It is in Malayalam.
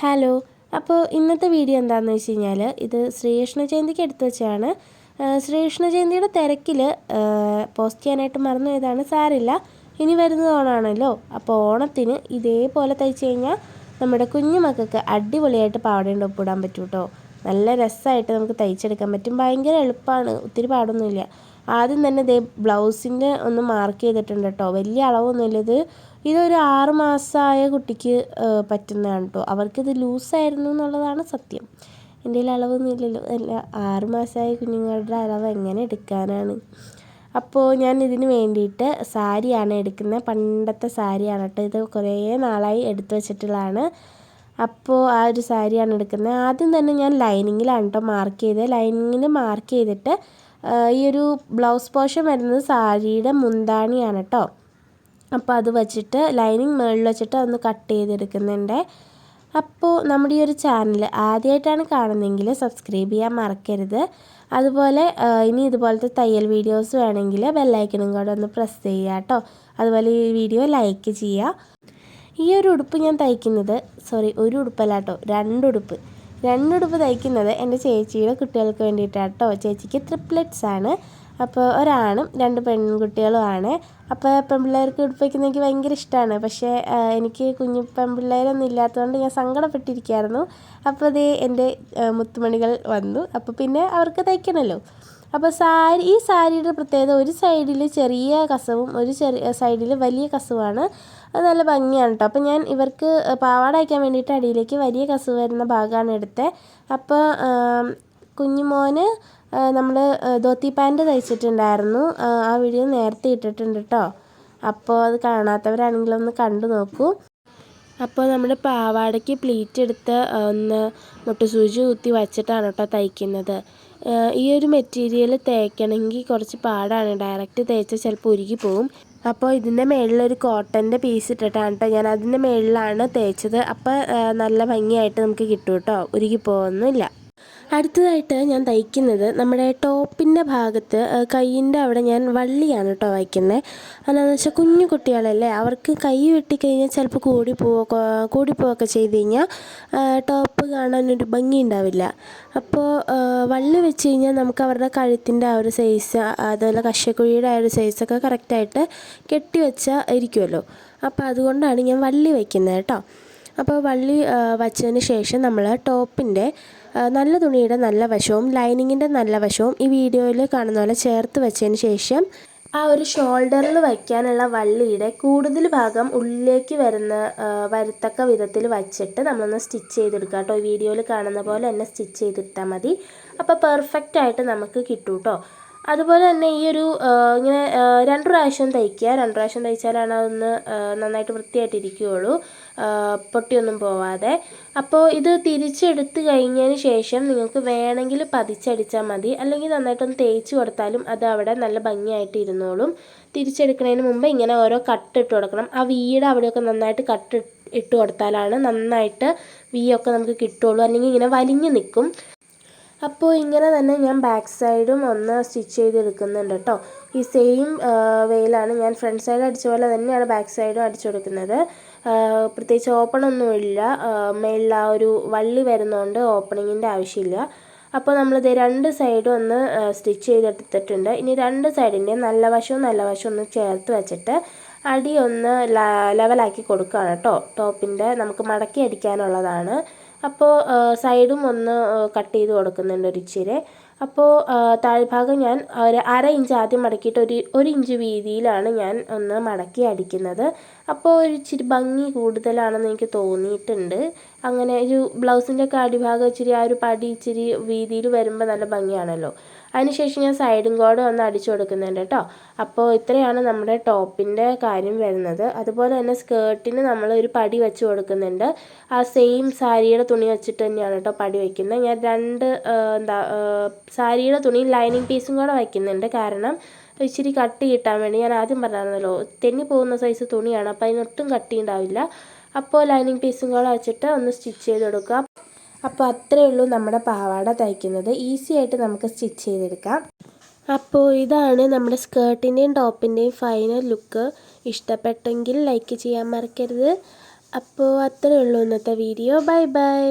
ഹലോ അപ്പോൾ ഇന്നത്തെ വീഡിയോ എന്താണെന്ന് വെച്ച് കഴിഞ്ഞാൽ ഇത് ശ്രീകൃഷ്ണ ജയന്തിക്ക് എടുത്തു വെച്ചാണ് ശ്രീകൃഷ്ണ ജയന്തിയുടെ തിരക്കിൽ പോസ്റ്റ് ചെയ്യാനായിട്ട് മറന്നു പോയതാണ്. സാരില്ല ഇനി വരുന്നത് ഓണമാണല്ലോ അപ്പോൾ ഓണത്തിന് ഇതേപോലെ തയ്ച്ച് കഴിഞ്ഞാൽ നമ്മുടെ കുഞ്ഞു മക്കൾക്ക് അടിപൊളിയായിട്ട് പാവടേണ്ട ഒപ്പിടാൻ പറ്റൂട്ടോ. നല്ല രസമായിട്ട് നമുക്ക് തയ്ച്ചെടുക്കാൻ പറ്റും. ഭയങ്കര എളുപ്പമാണ് ഒത്തിരി പാടൊന്നുമില്ല. ആദ്യം തന്നെ ദേ ബ്ലൗസിന്റെ ഒന്ന് മാർക്ക് ചെയ്തിട്ടുണ്ട് കേട്ടോ വലിയ അളവൊന്നുമില്ല. ഇത് ഇതൊരു ആറ് മാസമായ കുട്ടിക്ക് പറ്റുന്നതാണ് കേട്ടോ അവർക്കിത് ലൂസായിരുന്നു എന്നുള്ളതാണ് സത്യം. എന്റെ കയ്യിൽ അളവൊന്നും ഇല്ലല്ലോ അല്ല ആറ് മാസമായ കുഞ്ഞുങ്ങളുടെ അളവ് എങ്ങനെ എടുക്കാനാണ്? അപ്പോൾ ഞാൻ ഇതിന് വേണ്ടിയിട്ട് സാരിയാണ് എടുക്കുന്നത്. പണ്ടത്തെ സാരിയാണ് കേട്ടോ ഇത് കുറേ നാളായി എടുത്തു വെച്ചിട്ടുള്ളതാണ്. അപ്പോൾ ആ ഒരു സാരിയാണ് എടുക്കുന്നത്. ആദ്യം തന്നെ ഞാൻ ലൈനിങ്ങിലാണ് കേട്ടോ മാർക്ക് ചെയ്തത്. ലൈനിങ്ങിൽ മാർക്ക് ചെയ്തിട്ട് ഈ ഒരു ബ്ലൗസ് പോർഷൻ വരുന്നത് സാരിയുടെ മുന്താണിയാണ് കേട്ടോ അപ്പോൾ അത് വെച്ചിട്ട് ലൈനിങ് മുകളിൽ വെച്ചിട്ട് അതൊന്ന് കട്ട് ചെയ്തെടുക്കുന്നുണ്ട്. അപ്പോൾ നമ്മുടെ ഈ ഒരു ചാനൽ ആദ്യമായിട്ടാണ് കാണുന്നതെങ്കിൽ സബ്സ്ക്രൈബ് ചെയ്യാൻ മറക്കരുത്. അതുപോലെ ഇനി ഇതുപോലത്തെ തയ്യൽ വീഡിയോസ് വേണമെങ്കിൽ ബെല്ലൈക്കണും കൂടെ ഒന്ന് പ്രസ് ചെയ്യുക കേട്ടോ അതുപോലെ ഈ വീഡിയോ ലൈക്ക് ചെയ്യുക. ഈ ഒരു ഉടുപ്പ് ഞാൻ തയ്ക്കുന്നത് സോറി ഒരു ഉടുപ്പല്ല കേട്ടോ രണ്ട് ഉടുപ്പ്. രണ്ട് ഉടുപ്പ് തയ്ക്കുന്നത് എന്റെ ചേച്ചിയുടെ കുട്ടികൾക്ക് വേണ്ടിയിട്ടാണ് കേട്ടോ ചേച്ചിക്ക് ട്രിപ്ലെറ്റ്സ് ആണ്. അപ്പോൾ ഒരാണും രണ്ട് പെൺകുട്ടികളുമാണ്. അപ്പോൾ പെൺപിള്ളേർക്ക് ഉടുപ്പ് എനിക്ക് ഭയങ്കര ഇഷ്ടമാണ്. പക്ഷേ എനിക്ക് കുഞ്ഞു പെൺപിള്ളേരൊന്നും ഇല്ലാത്തതുകൊണ്ട് ഞാൻ സങ്കടപ്പെട്ടിരിക്കുകയായിരുന്നു. അപ്പോൾ അതേ എന്റെ മുത്തുമണികൾ വന്നു. അപ്പോൾ പിന്നെ അവർക്ക് തയ്ക്കണമല്ലോ. അപ്പോൾ സാരി ഈ സാരിയുടെ പ്രത്യേകത ഒരു സൈഡിൽ ചെറിയ കസവും ഒരു ചെറിയ സൈഡിൽ വലിയ കസവുമാണ്. അത് നല്ല ഭംഗിയാണ് കേട്ടോ അപ്പോൾ ഞാൻ ഇവർക്ക് പാവാട അയക്കാൻ വേണ്ടിയിട്ട് അടിയിലേക്ക് വലിയ കസവ് വരുന്ന ഭാഗമാണ് എടുത്തത് അപ്പോൾ കുഞ്ഞുമോന് നമ്മൾ ധോത്തി പാന്റ് തയ്ച്ചിട്ടുണ്ടായിരുന്നു. ആ വീഡിയോ നേരത്തെ ഇട്ടിട്ടുണ്ട് കേട്ടോ അപ്പോൾ അത് കാണാത്തവരാണെങ്കിൽ ഒന്ന് കണ്ടു നോക്കൂ. അപ്പോൾ നമ്മുടെ പാവാടയ്ക്ക് പ്ലീറ്റ് എടുത്ത് ഒന്ന് മുട്ടുസൂചി കുത്തി വച്ചിട്ടാണ് കേട്ടോ തയ്ക്കുന്നത്. ഈ ഒരു മെറ്റീരിയൽ തേക്കണമെങ്കിൽ കുറച്ച് പാടാണ്. ഡയറക്റ്റ് തേച്ചാൽ ചിലപ്പോൾ ഉരുകി പോകും അപ്പോൾ ഇതിന്റെ മേളിലൊരു കോട്ടന്റെ പീസ് ഇട്ടിട്ടാണ് കേട്ടോ ഞാൻ അതിന്റെ മേളിലാണ് തേച്ചത്. അപ്പോൾ നല്ല ഭംഗിയായിട്ട് നമുക്ക് കിട്ടും കേട്ടോ. ഉരുകി പോകുന്നില്ല അടുത്തതായിട്ട് ഞാൻ തയ്ക്കുന്നത് നമ്മുടെ ടോപ്പിന്റെ ഭാഗത്ത് കൈയിന്റെ അവിടെ ഞാൻ വള്ളിയാണ് കേട്ടോ വയ്ക്കുന്നത്. അതെന്താണെന്ന് വെച്ചാൽ കുഞ്ഞു കുട്ടികളല്ലേ അവർക്ക് കൈ വെട്ടിക്കഴിഞ്ഞാൽ ചിലപ്പോൾ കൂടി പോവോ കൂടിപ്പോവൊക്കെ ചെയ്ത് കഴിഞ്ഞാൽ ടോപ്പ് കാണാനൊരു ഭംഗി ഉണ്ടാവില്ല. അപ്പോൾ വള്ളി വെച്ച് കഴിഞ്ഞാൽ നമുക്ക് അവരുടെ കഴുത്തിന്റെ ആ ഒരു സൈസ് അതുപോലെ കശക്കുഴിയുടെ ആ ഒരു സൈസൊക്കെ കറക്റ്റായിട്ട് കെട്ടി വെച്ചാൽ ഇരിക്കുമല്ലോ അപ്പോൾ അതുകൊണ്ടാണ് ഞാൻ വള്ളി വയ്ക്കുന്നത് കേട്ടോ. അപ്പോൾ വള്ളി വച്ചതിന് ശേഷം നമ്മൾ ടോപ്പിന്റെ നല്ല തുണിയുടെ നല്ല വശവും ലൈനിങ്ങിന്റെ നല്ല വശവും ഈ വീഡിയോയിൽ കാണുന്ന പോലെ ചേർത്ത് വെച്ചതിന് ശേഷം ആ ഒരു ഷോൾഡറിൽ വയ്ക്കാനുള്ള വള്ളിയുടെ കൂടുതൽ ഭാഗം ഉള്ളിലേക്ക് വരുന്ന വരത്തക്ക വിധത്തിൽ വച്ചിട്ട് നമ്മളൊന്ന് സ്റ്റിച്ച് ചെയ്തെടുക്കുക കേട്ടോ. വീഡിയോയിൽ കാണുന്ന പോലെ തന്നെ സ്റ്റിച്ച് ചെയ്തിട്ടാൽ മതി. അപ്പോൾ പെർഫെക്റ്റ് ആയിട്ട് നമുക്ക് കിട്ടും കേട്ടോ അതുപോലെ തന്നെ ഈ ഒരു ഇങ്ങനെ രണ്ട് പ്രാവശ്യം തയ്ക്കുക. രണ്ട് പ്രാവശ്യം തയ്ച്ചാലാണ് അതൊന്ന് നന്നായിട്ട് വൃത്തിയായിട്ടിരിക്കുകയുള്ളൂ. പൊട്ടിയൊന്നും പോവാതെ. അപ്പോൾ ഇത് തിരിച്ചെടുത്ത് കഴിഞ്ഞതിന് ശേഷം നിങ്ങൾക്ക് വേണമെങ്കിൽ പതിച്ചടിച്ചാൽ മതി. അല്ലെങ്കിൽ നന്നായിട്ടൊന്ന് തേച്ച് കൊടുത്താലും അത് അവിടെ നല്ല ഭംഗിയായിട്ട് ഇരുന്നോളും. തിരിച്ചെടുക്കുന്നതിന് മുമ്പ് ഇങ്ങനെ ഓരോ കട്ട് ഇട്ട് കൊടുക്കണം. ആ വീട് അവിടെയൊക്കെ നന്നായിട്ട് കട്ട് ഇട്ട് കൊടുത്താലാണ് നന്നായിട്ട് വീയൊക്കെ നമുക്ക് കിട്ടുള്ളൂ അല്ലെങ്കിൽ ഇങ്ങനെ വലിഞ്ഞു നിൽക്കും. അപ്പോൾ ഇങ്ങനെ തന്നെ ഞാൻ ബാക്ക് സൈഡും ഒന്ന് സ്റ്റിച്ച് ചെയ്തെടുക്കുന്നുണ്ട് കേട്ടോ ഈ സെയിം വെയിലാണ് ഞാൻ ഫ്രണ്ട് സൈഡ് അടിച്ച പോലെ തന്നെയാണ് ബാക്ക് സൈഡും അടിച്ചു കൊടുക്കുന്നത്. പ്രത്യേകിച്ച് ഓപ്പണൊന്നുമില്ല മേളിൽ ആ ഒരു വള്ളി വരുന്നതുകൊണ്ട് ഓപ്പണിങ്ങിന്റെ ആവശ്യമില്ല. അപ്പോൾ നമ്മളിത് രണ്ട് സൈഡും ഒന്ന് സ്റ്റിച്ച് ചെയ്തെടുത്തിട്ടുണ്ട്. ഇനി രണ്ട് സൈഡിന്റെ നല്ല വശവും നല്ല വശവും ഒന്ന് ചേർത്ത് വെച്ചിട്ട് അടി ഒന്ന് ലെവലാക്കി കൊടുക്കുകയാണ് കേട്ടോ ടോപ്പിന്റെ നമുക്ക് മടക്കി അടിക്കാനുള്ളതാണ്. അപ്പോൾ സൈഡും ഒന്ന് കട്ട് ചെയ്ത് കൊടുക്കുന്നുണ്ട് ഒരു ഇച്ചിരി. അപ്പോൾ താഴ്ഭാഗം ഞാൻ ഒരു അര ഇഞ്ച് ആദ്യം മടക്കിയിട്ട് ഒരു ഒരു ഇഞ്ച് വീതിയിലാണ് ഞാൻ ഒന്ന് മടക്കി അടിക്കുന്നത്. അപ്പോൾ ഒരു ഇച്ചിരി ഭംഗി കൂടുതലാണെന്ന് എനിക്ക് തോന്നിയിട്ടുണ്ട്. അങ്ങനെ ഒരു ബ്ലൗസിന്റെ ഒക്കെ അടിഭാഗം ഇച്ചിരി ആ ഒരു പടി ഇച്ചിരി വീതിയിൽ വരുമ്പോൾ നല്ല ഭംഗിയാണല്ലോ. അതിനുശേഷം ഞാൻ സൈഡും കോഡ് ഒന്ന് അടിച്ചു കൊടുക്കുന്നുണ്ട് കേട്ടോ. അപ്പോൾ ഇത്രയാണ് നമ്മുടെ ടോപ്പിന്റെ കാര്യം വരുന്നത്. അതുപോലെ തന്നെ സ്കേർട്ടിന് നമ്മൾ ഒരു പടി വെച്ച് കൊടുക്കുന്നുണ്ട്. ആ സെയിം സാരിയുടെ തുണി വെച്ചിട്ട് തന്നെയാണ് കേട്ടോ പടി വയ്ക്കുന്നത് ഞാൻ രണ്ട് എന്താ സാരിയുടെ തുണി ലൈനിങ് പീസും കൂടെ വയ്ക്കുന്നുണ്ട് കാരണം ഇച്ചിരി കട്ടി കിട്ടാൻ വേണ്ടി ഞാൻ ആദ്യം പറഞ്ഞായിരുന്നല്ലോ തെന്നി പോകുന്ന സൈസ് തുണിയാണ്. അപ്പോൾ അതിനൊട്ടും കട്ടി ഉണ്ടാവില്ല. അപ്പോൾ ലൈനിങ് പീസും കൂടെ വെച്ചിട്ട് ഒന്ന് സ്റ്റിച്ച് ചെയ്ത് കൊടുക്കുക. അപ്പോൾ അത്രയേ ഉള്ളൂ നമ്മുടെ പാവാട തയ്ക്കുന്നത്. ഈസി ആയിട്ട് നമുക്ക് സ്റ്റിച്ച് ചെയ്തെടുക്കാം. അപ്പോൾ ഇതാണ് നമ്മുടെ സ്കേർട്ടിന്റെയും ടോപ്പിന്റെയും ഫൈനൽ ലുക്ക് ഇഷ്ടപ്പെട്ടെങ്കിൽ ലൈക്ക് ചെയ്യാൻ മറക്കരുത്. അപ്പോൾ അത്രയേ ഉള്ളൂ ഇന്നത്തെ വീഡിയോ ബൈ ബൈ